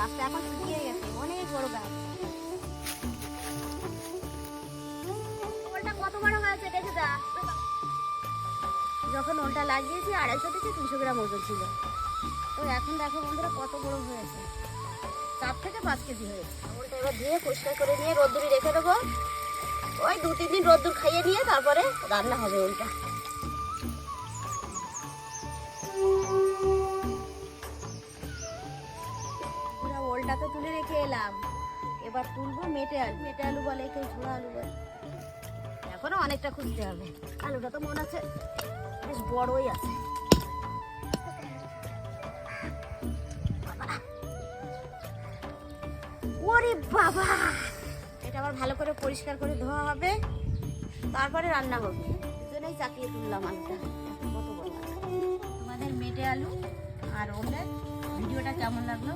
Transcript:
গাছটা এখন শুকিয়ে গেছে, অনেক বড় গাছ। ওলটা কত বড় হয়েছে দেখে যা। যখন ওলটা লাগিয়েছি, আড়াইশো থেকে তিনশো গ্রাম ওজন ছিল। তো এখন দেখো বন্ধুরা কত বড় হয়েছে। চার থেকে পাঁচ কেজি হয়েছে। ওলটা এবার ধুয়ে পরিষ্কার করে নিয়ে রোদ্দুরে রেখে দেবো। ওই দু তিন দিন রোদ্দুর খাইয়ে নিয়ে তারপরে রান্না হবে ওলটা পুরো তো তুলে রেখে এলাম। এবার তুলবো মেটে আলু। মেটে আলু বলে, কেউ ঝোড়া আলু বলে। এখনও অনেকটা খুঁজতে হবে। আলুটা তো মনে হচ্ছে বেশ বড়ই আছে। ওরে বাবা! এটা আবার ভালো করে পরিষ্কার করে ধোয়া হবে। তারপরে রান্না হবে দুজনেই চাকিয়ে তুললাম আলুটা। কত। তোমাদের মেটে আলু আর ওলের ভিডিওটা কেমন লাগল?